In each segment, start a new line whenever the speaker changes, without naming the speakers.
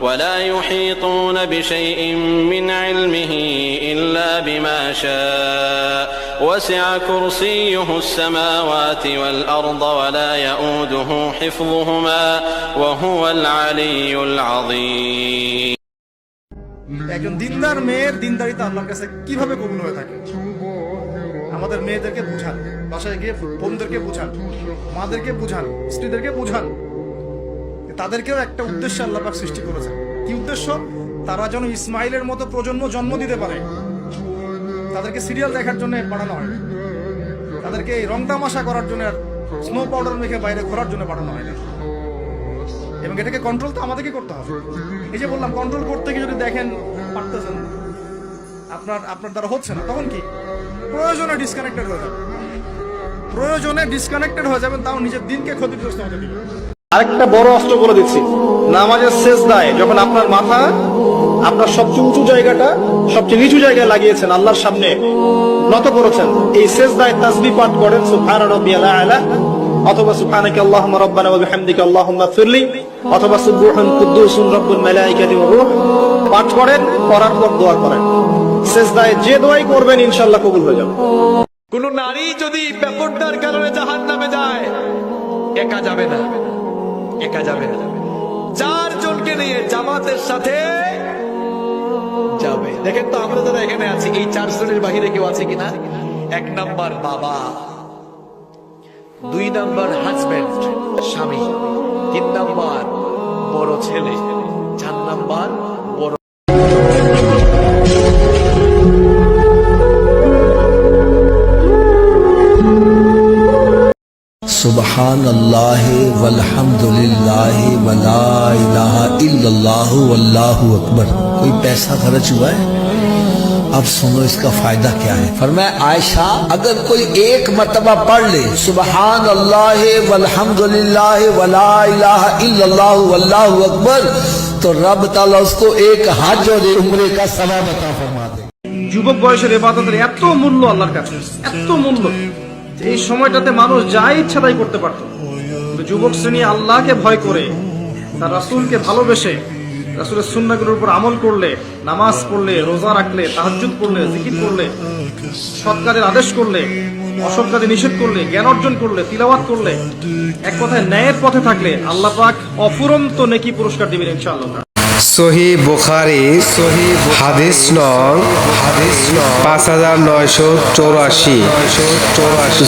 ولا يحيطون بشيء من علمه إلا بما شاء وسع كرسيه السماوات والأرض ولا يؤوده حفظهما وهو العلي العظيم
একজন দিনদার মেয়ের দিনদারিতা আল্লাহর কাছে কিভাবে কবুল হয়ে থাকে আমাদের মেয়েদেরকে বুঝান বাসায় গিয়ে বোনদেরকে বুঝান মাদেরকে বুঝান স্ত্রীদেরকে বুঝান তাদেরকেও একটা উদ্দেশ্য আল্লাহ পাক সৃষ্টি করেছেন। কি উদ্দেশ্য? তারা যেন ইসমাইলের মতো প্রজন্ম জন্ম দিতে পারে। তাদেরকে সিরিয়াল দেখার জন্য পাঠানো হয়। তাদেরকে এই রং তামাশা করার জন্য স্নো পাউডার মেখে বাইরে ঘোরার জন্য পাঠানো হয় না। এবং এটাকে কন্ট্রোল তো আমাদেরকে করতে হবে। এই যে বললাম কন্ট্রোল করতে গিয়ে যদি দেখেন, পারতেছেন আপনার আপনার দ্বারা হচ্ছে না, তখন কি? প্রয়োজনে ডিসকানেক্টেড হয়ে যাবে প্রয়োজনে ডিসকানেক্টেড হয়ে যাবেন, তাও নিজের দিনকে ক্ষতিগ্রস্ত হতে দিবেন।
আরেকটা বড় অস্ত্র বলে দিচ্ছি। নামাজের শেষ দায় যখন আপনার মাথা আপনার সবচেয়ে উঁচু জায়গাটা, সবচেয়ে নিচু জায়গায় লাগিয়েছেন, আল্লাহর সামনে নত করেছেন, এই শেষ দায় তাসবি পাঠ করেন রাব্বিয়াল আলা অথবা আল্লাহুম্মা ফিরলি। অথবা কুদ্দুসুন রব্বুল পাঠ করেন করার পর দোয়া করেন। যে দোয়াই করবেন, ইনশাআল্লাহ কবুল হয়ে যাবে।
কোন নারী যদি ব্যাপারটার কারণে জাহান নামে যায়, একা যাবে না। একা যাবে না। চারজনকে নিয়ে জামাতের সাথে যাবে। দেখেন তো আমরা যারা এখানে আছি, এই চার জনের বাহিরে কেউ আছে কিনা? এক নাম্বার বাবা, দুই নাম্বার হাজবেন্ড স্বামী, তিন নাম্বার বড় ছেলে, চার নাম্বার سبحان
اللہ والحمد للہ ولا الہ الا اللہ واللہ اکبر۔ کوئی پیسہ خرچ ہوا ہے؟ اب سنو اس کا فائدہ کیا ہے۔ فرمائے عائشہ، اگر کوئی ایک مرتبہ پڑھ لے سبحان اللہ والحمد للہ ولا الہ الا اللہ واللہ اکبر، تو رب تعالیٰ اس کو ایک حج اور عمرے کا سوا بتا فرما دے۔
যুবক বয়সের এবাদতের এত মূল্য আল্লাহর কাছে، এত মূল্য। এই সময়টাতে মানুষ যা ইচ্ছা তাই করতে পারত। যুবক শ্রেণি আল্লাহকে ভয় করে, তার রাসূলকে ভালোবেসে, রাসূলের সুন্নাহগুলোর উপর আমল করলে, নামাজ পড়লে, রোজা রাখলে, তাহাজ্জুদ পড়লে, জিকির করলে, সৎ কাজের আদেশ করলে, অসৎ কাজে নিষেধ করলে, জ্ঞান অর্জন করলে, তিলাওয়াত করলে, এক কথায় ন্যায়ের পথে থাকলে আল্লাহ পাক অফুরন্ত নেকি পুরস্কার দিবেন ইনশাআল্লাহ।
সহি বুখারি সহি হাদিস নং হাদিস পাঁচ হাজার নয়শো চৌরাশি।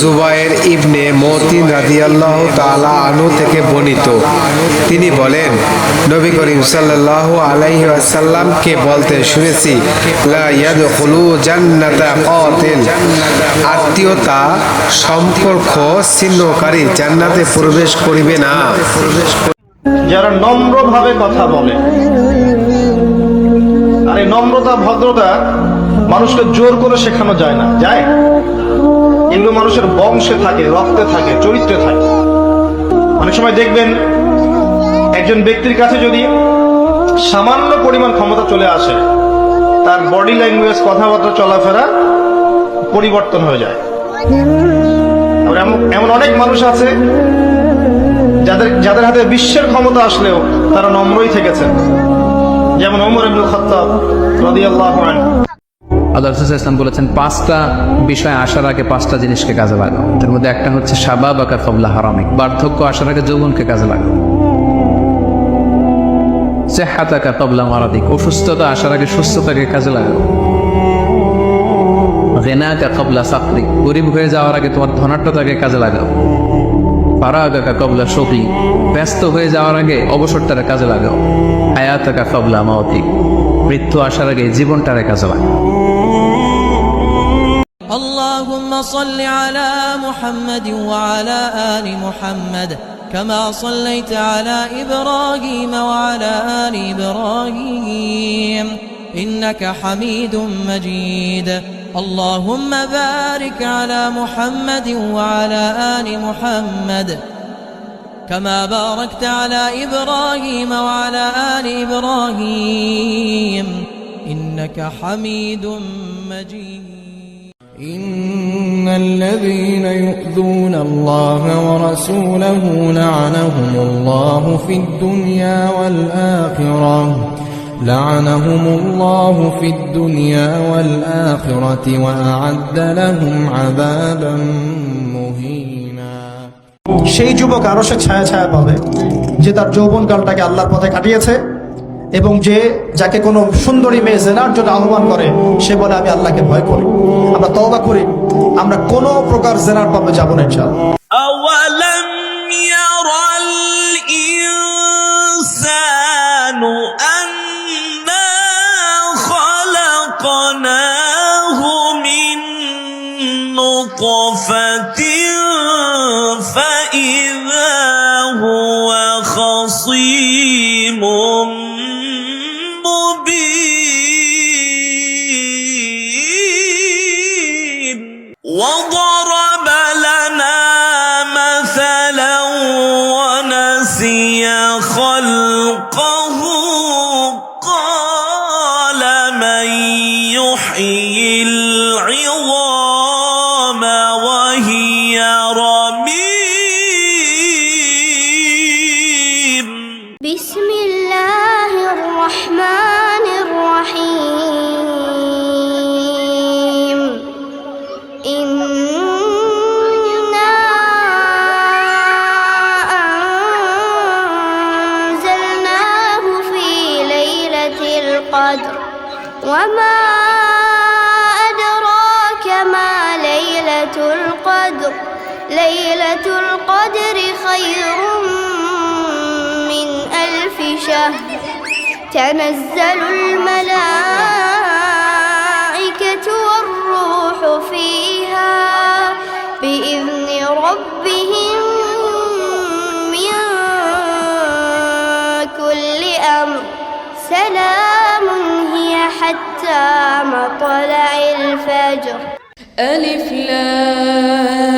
জুবায়ের ইবনে মতিন রাদিয়াল্লাহ তাআলা আনু থেকে বর্ণিত। তিনি বলেন, নবী করিম সাল্লাল্লাহু আলাইহি ওয়াসাল্লামকে বলতে শুনেছি আত্মীয়তা, সম্পর্ক ছিন্নকারী জান্নাতে প্রবেশ করিবে না।
যারা নম্রভাবে কথা বলে। আর এই নম্রতা, ভদ্রতা মানুষকে জোর করে শেখানো যায় না। যায়? এগুলো মানুষের বংশে থাকে, রক্তে থাকে, চরিত্রে থাকে। অনেক সময় দেখবেন, একজন ব্যক্তির কাছে যদি সামান্য পরিমাণ ক্ষমতা চলে আসে, তার বডি ল্যাঙ্গুয়েজ কথাবার্তা, চলাফেরা পরিবর্তন হয়ে যায়। এমন এমন অনেক মানুষ আছে যাদের যাদের হাতে বিশ্বের ক্ষমতা আসলেও তারা নম্রই থেকেছেন। যেমন ওমর ইবনুল খাত্তাব রাদিয়াল্লাহু আনহু।
আল্লাহ রসুল ইসলাম বলেছেন, পাঁচটা বিষয় আসার আগে পাঁচটা জিনিসকে কাজে লাগাও। তার মধ্যে একটা হচ্ছে কবলা হারামিক বার্ধক্য আসার আগে যৌবনকে কাজে লাগাও। সেহাতাকা কবলা মারাদিক, অসুস্থতা আসার আগে সুস্থতাকে কাজে লাগাও। গেনাকা কবলা সাকরিক গরিব হয়ে যাওয়ার আগে তোমার ধনাট্যতাকে কাজে লাগাও। পারাগাকা কবলা শোকি ব্যস্ত হয়ে যাওয়ার আগে অবসরটারে কাজে লাগাও হায়াতাকা কবলা মাওতিক মৃত্যু আসার আগে জীবনটারে কাজে লাগাও
اللهم صل على محمد وعلى آل محمد كما صليت على إبراهيم وعلى آل إبراهيم إنك حميد مجيد اللهم بارك على محمد وعلى آل محمد كما باركت على إبراهيم وعلى آل إبراهيم إنك حميد مجيد.
إن الذين يؤذون الله ورسوله لعنهم الله في الدنيا والآخرة. لعنهم الله في الدنيا والآخرة وأعد لهم عذابا مهينا
সেই যুবক আরো সে ছায়া ছায়া পাবে যে তার যৌবন কালটাকে আল্লাহর পথে কাটিয়েছে এবং যে যাকে কোনো সুন্দরী মেয়ে জেনার জন্য আহ্বান করে সে বলে আমি আল্লাহকে ভয় করি আমরা তওবা করি আমরা কোনো প্রকার জেনার পাবে যাবো না ইনশাআল্লাহ
نطفة فإذا هو خصيم مبين وضرب لنا مثلا ونسي خلقه قال من
القدر وما أدراك ما ليلة القدر. ليلة القدر خير من ألف شهر. تنزل الملائكة
ألف لام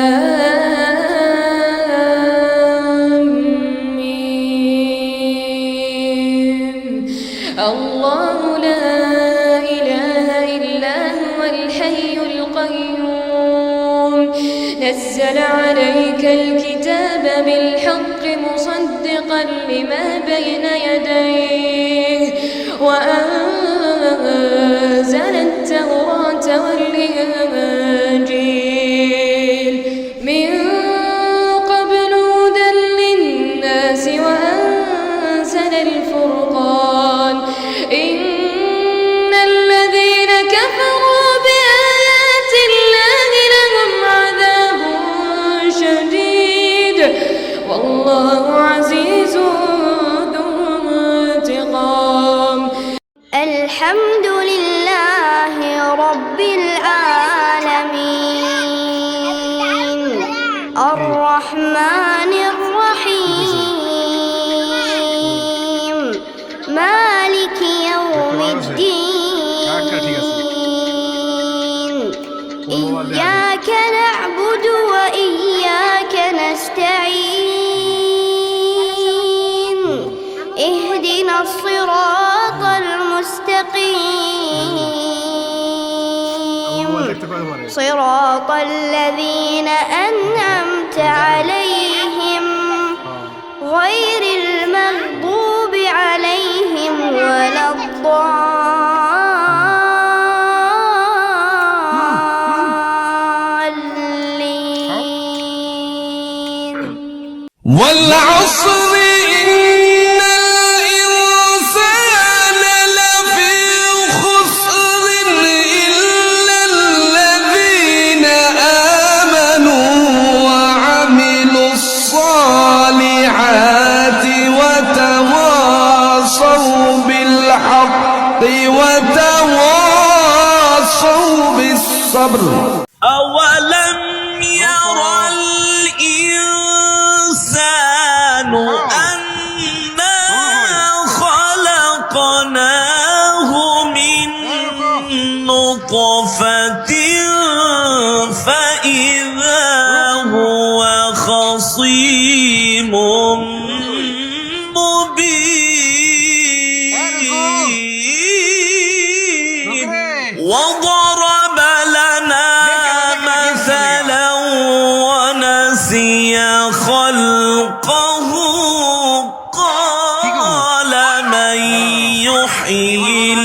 ميم. الله لا إله إلا هو الحي القيوم. نزل عليك الكتاب بالحق مصدقا لما بين يديه. وأنزل التوراة والإنجيل والله عزيز ذو انتقام.
الحمد الذين
نطفة فإذا هو خصيم مبين وضرب لنا مثلا ونسي خلقه قال من يحيي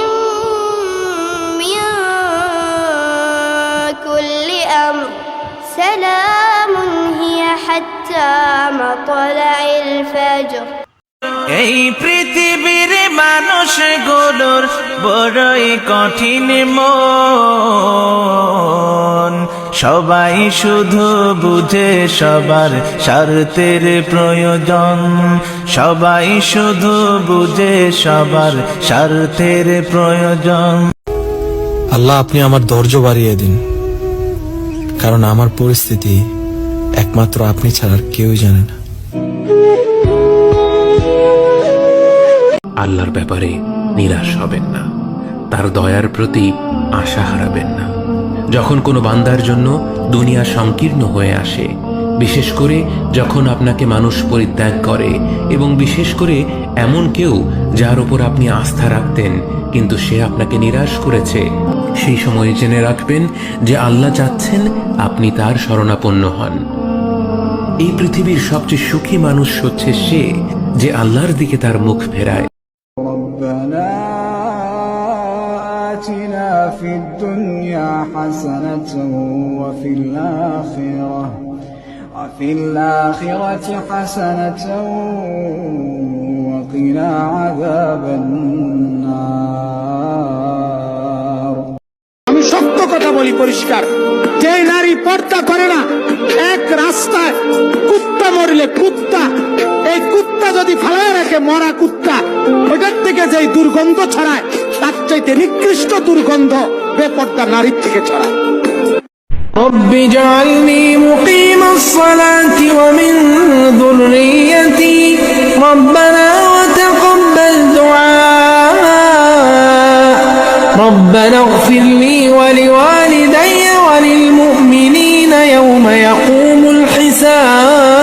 এই পৃথিবীর মানুষগুলোর বড়ই কঠিন মন। সবাই শুধু বুঝে সবার স্বার্থের প্রয়োজন। সবাই শুধু বুঝে সবার স্বার্থের প্রয়োজন।
আল্লাহ আপনি আমার ধৈর্য বাড়িয়ে দিন। কারণ আমার পরিস্থিতি একমাত্র আপনি ছাড়া কেউই জানে না।
আল্লাহর ব্যাপারে নিরাশ হবেন না। তার দয়ার প্রতি আশা হারাবেন না। যখন কোনো বান্দার জন্য দুনিয়া সংকীর্ণ হয়ে আসে, বিশেষ করে যখন আপনাকে মানুষ পরিত্যাগ করে এবং বিশেষ করে এমন কেউ যার উপর আপনি আস্থা রাখতেন, কিন্তু সে আপনাকে নিরাশ করেছে, সেই সময়ে জেনে রাখবেন যে আল্লাহ চাচ্ছেন আপনি তার শরণাপন্ন হন। এই পৃথিবীর সবচেয়ে সুখী মানুষ হচ্ছে সে যে আল্লাহর দিকে তার মুখ ফেরায়
ربنا آتنا في الدنيا حسنة وفي الآخرة وفي الآخرة حسنة وقنا عذاب النار
আমি সত্য কথা বলি পরিষ্কার যে নারী পর্দা করে না এক রাস্তায় কুত্তা মরলে কুত্তা এই কুত্তা যদি ফালায় রাখে মরা কুত্তা ওটার থেকে যে দুর্গন্ধ ছড়ায় তার চাইতে নিকৃষ্ট দুর্গন্ধ বেপর্দা নারীর থেকে ছড়ায়
رب اجعلني مقيم الصلاة ومن ذريتي ربنا وتقبل دعاء ربنا اغفر لي ولوالدي وللمؤمنين يوم يقوم النساء